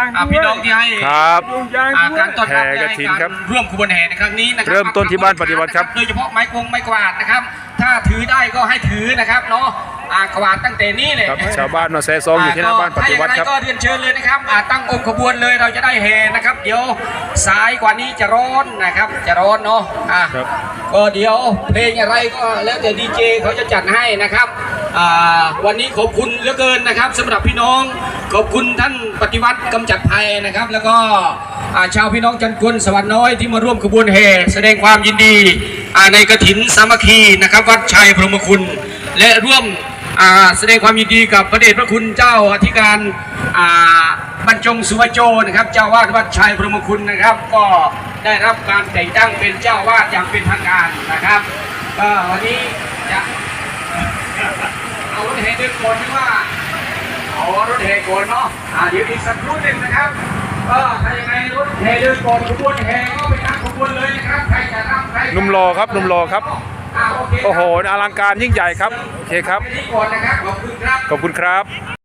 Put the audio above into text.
อ่าพี่น้องที่ให้ครับอ่าการต้อนรับแห่กฐินครับร่วมขบวนแห่ในครั้งนี้นะครับเริ่มต้นที่บ้านปฏิวัติครับโดยเฉพาะไม้กวงไม้กวาดนะครับ ถ้าถือได้ก็ให้ถือนะครับเนาะอ่ากวาดตั้งแต่นี้เลยครับชาวบ้านมาแซ่ซองอยู่ที่หน้าบ้านปฏิวัติครับถ้าอย่างไรก็เรียนเชิญเลยนะครับอ่าตั้งองค์ขบวนเลยเราจะได้แห่นะครับ เดี๋ยวสายกว่านี้จะร้อนนะครับ จะร้อนเนาะอ่าครับ ก็เดี๋ยวเพลงอะไรก็แล้วแต่ดีเจเขาจะจัดให้นะครับอ่า วันนี้ขอบคุณเหลือเกินนะครับสำหรับพี่น้องขอบคุณท่านปฏิวัติกำจัดภัยนะครับ แล้วก็ชาวพี่น้องจันทกุลสวรรค์น้อยที่มาร่วมขบวนแห่แสดงความยินดีในกระถินสามัคคีนะครับ วัดชัยพรหมคุณ และร่วมแสดงความยินดีกับพระเดชพระคุณเจ้าอธิการบรรจงสุวโจนะครับเจ้าวาดวัดชัยพรหมคุณนะครับ ก็ได้รับการแต่งตั้งเป็นเจ้าวาดอย่างเป็นทางการนะครับก็วันนี้จะ เอารถแห่เดินก่อนที่ว่าเอารถแห่ก่อนเนาะอ่าเดี๋ยวอีกสักครู่หนึ่งนะครับก็ถ้ายังไงรถแห่เดินก่อนขบวนแห่ก็ไปทางขบวนเลยนะครับใครจะรับใครจะหนุ่มรอครับหนุ่มรอครับอ่าโอเคครับโอ้โหอลังการยิ่งใหญ่ครับ โอเคครับ แนี้ก่อนนะครับขอบคุณครับ ขอบคุณครับ